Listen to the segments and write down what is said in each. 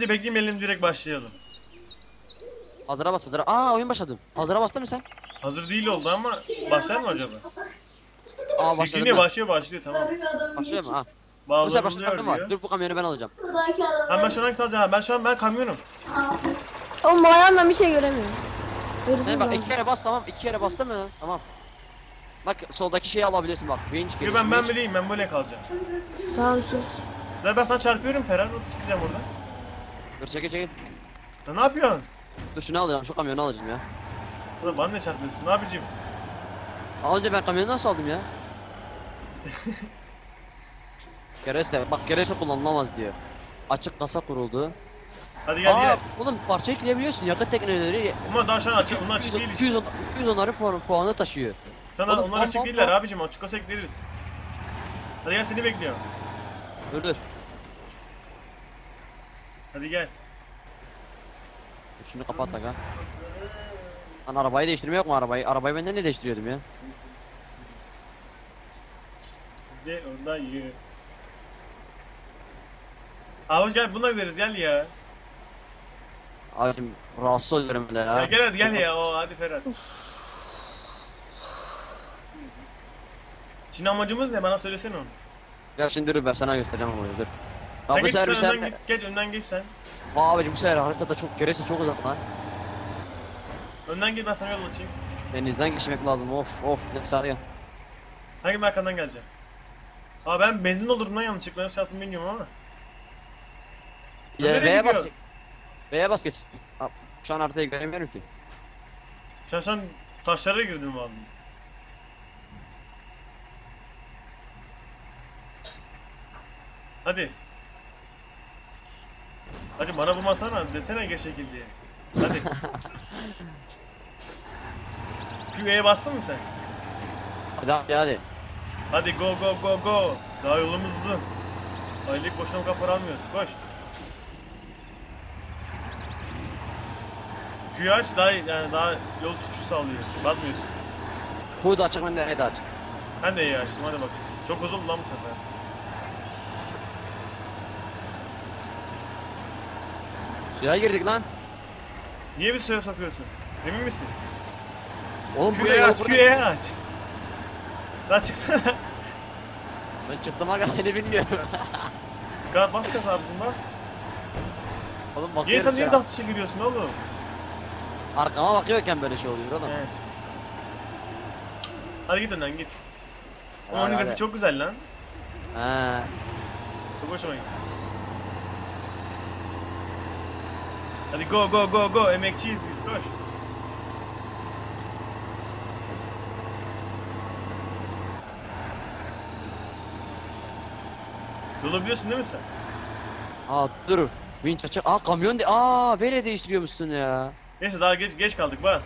Bence beklemeyelim direkt başlayalım. Hazıra bas hazıra. Aa oyun başladı. Hazıra bastın mı sen? Hazır değil oldu ama başlar mı acaba? Aa başladı. Bekleniyor başlıyor başlıyor tamam. Başlıyor mu? Ha. Bu sefer başka kamyon var. Dur bu kamyonu ben alacağım. Ha, ben şu an hangisi alacağım? Ben şu an ben kamyonum. Oğlum ayağımdan bir şey göremiyorum. Sen bak iki kere bas tamam. iki kere bastın mı? Tamam. Bak soldaki şeyi alabilirsin bak. Winch geliyor. ben ben bileyim ben böyle kalacağım. Tamam sus. Ben sana çarpıyorum Ferhat nasıl çıkacağım oradan? Dur çekil çekil. Ya ne yapıyorsun? Dur şunu alacağım. Şu kamyonu alacağım ya. Ulan bana ne çarpıyorsun? Ne yapacağım? Alınca ben kamyonu nasıl aldım ya? Kereste bak kereste kullanılamaz diyor. Açık kasa kuruldu. Hadi gel Aa, gel. oğlum parça ekleyebiliyorsun. Yakıt tekneleri Ama daha şu an açık, bunlar açık 200, değil 200, işte. 200 onları puan, puanı taşıyor. An Oğlum, onlar tamam, açık tamam, değiller tamam. abicim açık olsa ekleriz. Hadi gel seni bekliyorum. Dur dur. Hadi gel. Şunu kapat aga. Lan arabayı değiştirme yok mu arabayı? Arabayı ben ne değiştiriyordum ya? Gel ondan ye. Abi gel buna veririz gel ya. Abicim rahatsız oluyorum ben de ya. ya gel hadi gel ya o hadi Ferhat. Şimdi amacımız ne bana söylesene onu. Gel şimdi dur ben sana göstereceğim onu dur. Sen Ya bu sefer sen önden sefer... git, geç önden geç sen. Abicim bu sefer haritada çok gerisi çok uzak lan. Önden git ben sana yol açayım. Denizden geçmek lazım of of ne sarıyor. Hangi bir arkandan geleceğim? Aa ben benzin doldurdum lan yanlışlıkla nasıl yaptım bilmiyorum ama. Ya, V'ye bas. V'ye bas geç. Şu an haritayı göremiyorum ki. Sen sen taşlara girdin vallahi. Hadi. Hacı bana bulmasana desene geç şekil diye. Hadi. Q'ye bastın mı sen? Hadi hadi hadi. Hadi go go go go. Daha yolumuz uzun. Aylık boşuna bu kadar para almıyoruz. Koş. Q'yu aç daha yani daha yol tutuşu sağlıyor. Batmıyorsun. Hu da açık ben de head açık. Ben de iyi açtım hadi bak. Çok uzun lan bu sefer. Suya girdik lan. Niye bir suya sokuyorsun? Emin misin? Oğlum buraya Q'ye yol aç. Q'ye aç. Daha çıksana. Ben çıktım aga seni bilmiyorum. Gaz bas gaz abi bas. oğlum Niye bakıyorum sen niye ya. tahtışa giriyorsun oğlum? Arkama bakıyorken böyle şey oluyor oğlum. He. Hadi git önden git. Hadi, onun grafiği çok güzel lan. He. Çok hoşuma gitti. Hadi go go go go emekçiyiz biz koş. Yolu biliyorsun değil mi sen? Aa dur. Winch açık. Aa kamyon de. Aa böyle değiştiriyormuşsun ya. Neyse daha geç geç kaldık bas.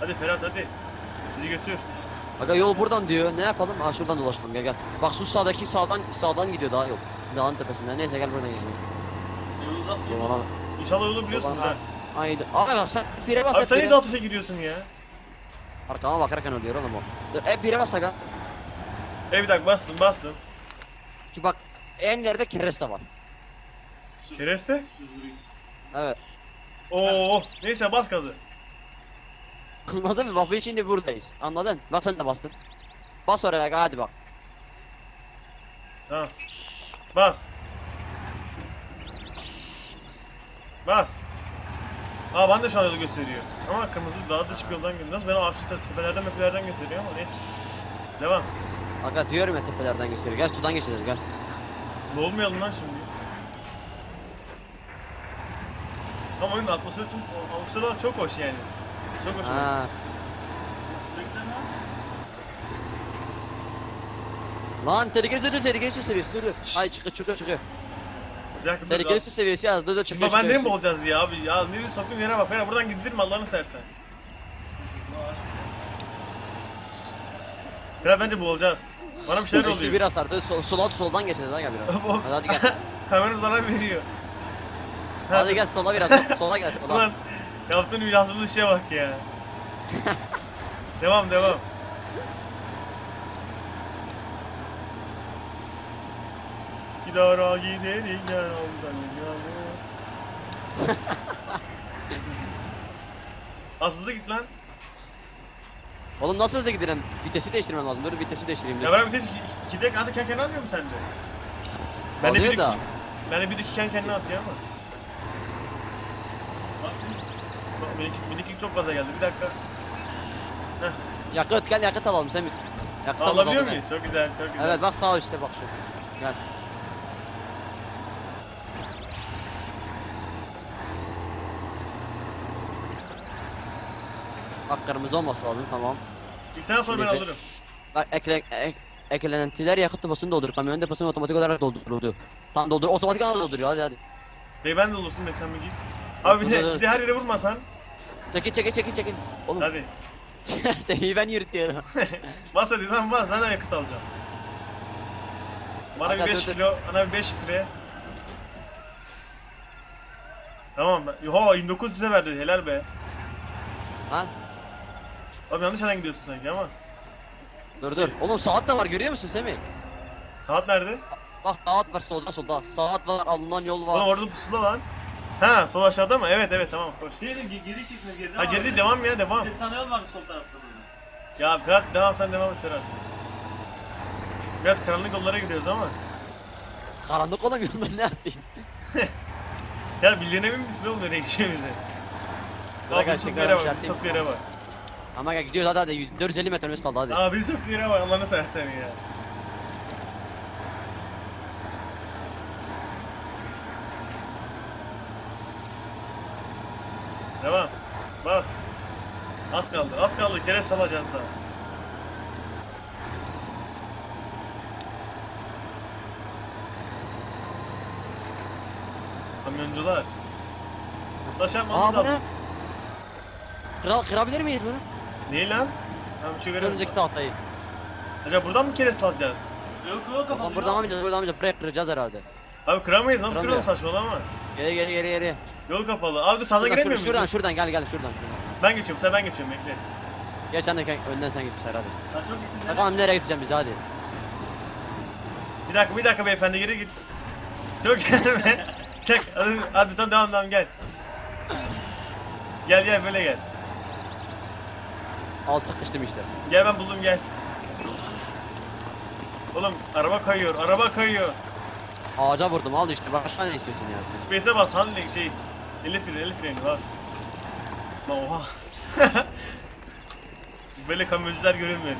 Hadi Ferhat hadi. Bizi götür. Aga yol buradan diyor. Ne yapalım? Aa şuradan dolaşalım gel gel. Bak şu sağdaki sağdan sağdan gidiyor daha yol. Dağın tepesinden. Neyse gel buradan gidelim. Yolana. İnşallah yolu biliyorsun ha. Haydi. Abi bak sen bire bas. Abi sen niye ateşe giriyorsun ya? Arkama bakarken oluyor oğlum o. Dur hep bire bas aga. E bir dakika bastım bastım. Ki bak en ileride kereste var. Kereste? Evet. Oo neyse bas gazı. Anladın mı? Bak bu şimdi buradayız. Anladın? Bak sen de bastın. Bas oraya aga hadi bak. Tamam. Bas. Bas. Aa ben de şu an yolu gösteriyor. Ama kırmızı daha dış bir yoldan. Nasıl ben aşağı tepelerden mepelerden gösteriyor ama neyse. Devam. Aga diyorum ya tepelerden gösteriyor. Gel sudan geçeceğiz gel. Ne olmayalım lan şimdi. Ama oyunun atmosferi çok, atmosferi çok hoş yani. Çok hoş. Ha. Lan tehlikeli dur dur tehlikeli su seviyesi dur dur. Ay çıkıyor çıkıyor çıkıyor. Bir dakika dur. Tehlikeli su seviyesi yaz dur dur Şimdi çıkıyor ben çıkıyor. mi olacağız ya abi? Ya nereye sokayım yere bak. Fena buradan gidilir mi Allah'ını sersen. Ya bence bu olacağız. Bana bir şeyler oluyor. biraz artık sol, sola soldan geçeceğiz lan gel biraz. Hadi, hadi gel. Kamera zarar veriyor. hadi gel sola biraz sola gel sola. Ulan yaptığın yazılı işe bak ya. devam devam. Üsküdar'a gidelim gel ondan. Az hızlı git lan. Oğlum nasıl hızlı gidelim? Vitesi değiştirmem lazım. Dur vitesi değiştireyim. Ya bırak bir ses gidek hadi kendi kendine atmıyor mu sende? Ben de bir da. Ben de bir iki kendi kendine atıyor ama. Bak, benimki çok gaza geldi bir dakika. Yakıt gel yakıt alalım Semih. Yakıt alabiliyor muyuz? Çok güzel çok güzel. Evet bak sağ üstte bak şu. Gel. Bak kırmızı olması lazım tamam. İlk sen sonra ben alırım. Bak ekle, ek, eklentiler yakıt deposunu doldur. Kamyon deposunu otomatik olarak dolduruldu. Tam doldur. Otomatik olarak dolduruyor hadi hadi. Bey ben de olursun bek sen bir git. Abi bir de, bir de her yere vurmasan. Çekil çekil çekil çekil. Oğlum Hadi. Semih'i ben yürütüyorum. bas hadi lan bas ben de yakıt alacağım. Bana Aga, bir 5 dur, dur. kilo, bana bir 5 litre. Tamam. Yo 29 bize verdi helal be. ha? Abi yanlış yerden gidiyorsun sanki ama. Dur dur. Oğlum saat de var görüyor musun Semih? Saat nerede? Bak saat var solda solda. Saat var alınan yol var. Oğlum orada pusula lan. Ha sol aşağıda mı? Evet evet tamam koş. Şeyde ge- geri çıktı geride. Ha geride devam ya devam. Tane yol vardı sol tarafta. Ya Ferhat devam sen devam et Ferhat. Biraz karanlık yollara gidiyoruz ama. Karanlık olamıyorum ben ne yapayım? Ya bildiğine emin misin oğlum nereye gideceğimizi? Bırak Abi çok yere yapayım. çok yere var. Ama gidiyoruz hadi hadi 450 metremiz kaldı hadi. Abi çok yere var Allah'ını seversen ya. Devam. Bas. Az kaldı, az kaldı. Kere salacağız daha. Kamyoncular. Saç Aa yapmamız ne? lazım. Kıra, kırabilir miyiz bunu? Neyi lan? Tamam Şu verelim. önümüzdeki tahtayı. Acaba buradan mı kere salacağız? Yol kapalı. Tamam buradan almayacağız buradan almayacağız. Buraya kıracağız herhalde. Abi kıramayız nasıl kıralım Kıramıyor. saçmalama. Geri geri geri geri. Yol kapalı. Abi sana Şuradan, giremiyor şuradan, muyum? şuradan şuradan gel gel şuradan. şuradan. Ben geçiyorum sen ben geçiyorum bekle. Gel sen de önden sen git hadi. Sen çok gittin. Bakalım nereye gideceğim biz hadi. Bir dakika bir dakika beyefendi geri git. Çok gelme. Tek hadi, hadi tamam devam devam gel. Gel gel böyle gel. Al sıkıştım işte. Gel ben buldum gel. Oğlum araba kayıyor araba kayıyor. Ağaca vurdum al işte başka ne istiyorsun ya? Space'e bas handling şey. Elif freni elif freni bas. Lan oha. Böyle kamyoncular görülmüyor.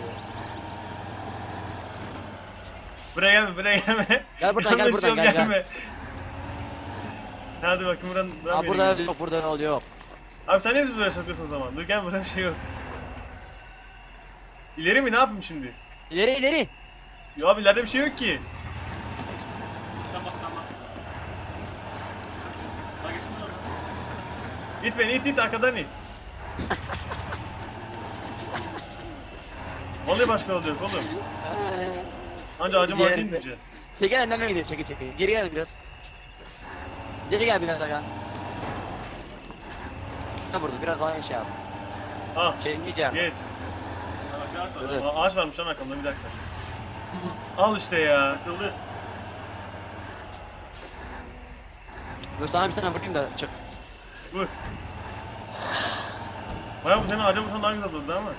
Buraya gelme buraya gelme. Gel buradan, gel buradan, gel, gel. gelme. Hadi bakayım buradan, buradan Aa bir burada yok burada yol yok. Abi sen niye bizi böyle sokuyorsun o zaman? Dur gel burada bir şey yok. İleri mi ne yapayım şimdi? İleri ileri. Ya abi ileride bir şey yok ki. Sen bas sen bas. Bak geçtin mi oradan? İt beni it it arkadan it. Vallahi başka yok oğlum. Anca ağacı Diğer- ağacı indireceğiz. Çekil önden gidiyor çekil çekil. Geri gel biraz. Geri gel biraz daha. Ha burada biraz daha şey yap. Ah Çekmeyeceğim. geç. Dur. Aa, ağaç varmış lan arkamda bir dakika. Al işte ya. Kıldı. Dur sana bir tane vurayım da çık. Vur. Baya bu senin ağaca vursan daha güzel olurdu ama.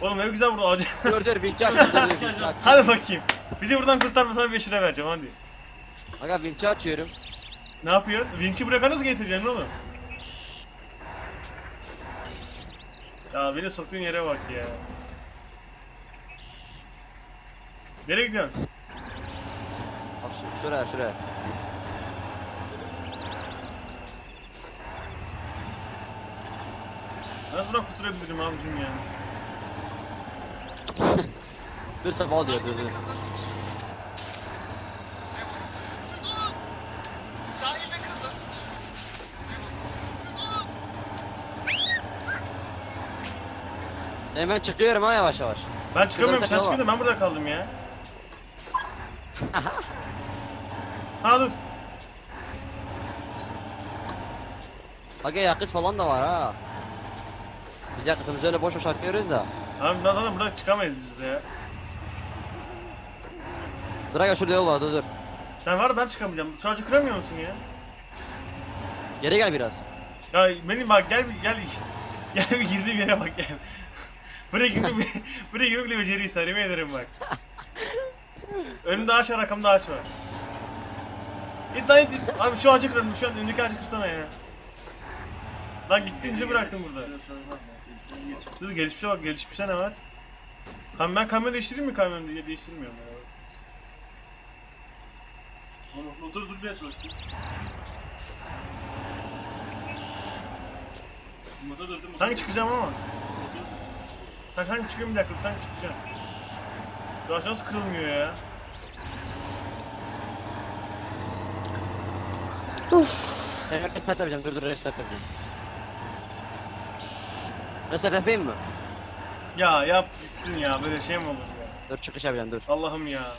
Oğlum ne güzel vurdu ağaca. Dur dur vinç aç. Dur dur vinç aç. hadi bakayım. Bizi buradan kurtarma sana 5 lira vereceğim hadi. Aga vinç açıyorum. Ne yapıyorsun? Vinç'i buraya nasıl getireceksin oğlum? Ya beni soktuğun yere bak ya. Nereye gidiyorsun? Bak şu- şuraya şuraya. Ben buradan kurtulabilirim abicim ya. Dur sabah diyor dur dur. Sahilde kız nasılmış? Hemen çıkıyorum ha yavaş yavaş. Ben çıkamıyorum sen bir çıkıyordun ben burada kaldım ya. ha dur. Aga yakıt falan da var ha. Biz yakıtımızı öyle boş boş atıyoruz da. Abi zaten burada çıkamayız biz de ya. Dur aga şurada yol var dur dur. Sen var ben çıkamayacağım. Şu ağacı kıramıyor musun ya? Geri gel biraz. Ya benim bak gel bir- gel gel bir girdiğim yere bak gel. Buraya bir buraya gibi bir beceriyi sarayım ederim bak. Önümde ağaç var arkamda ağaç var. Git lan git. Abi şu ağacı kıralım şu an önündeki ağacı kırsana ya. Lan gittiğince bıraktım burada. Dur gelişmişe bak gelişmişte ne var? Kam ben kamyon değiştireyim mi kamyon diye değiştirmiyorum ya. Oğlum motoru durmaya çalışsın. Motor? Sanki çıkacağım ama. Sen sanki çıkıyorum bir dakika sanki çıkacağım. Ağaç nasıl kırılmıyor ya? Uf. Evet, restart yapacağım. Dur dur restart yapacağım. Restart yapayım mı? Ya yap gitsin ya böyle şey mi olur ya? Dur çıkış yapacağım dur. Allah'ım ya.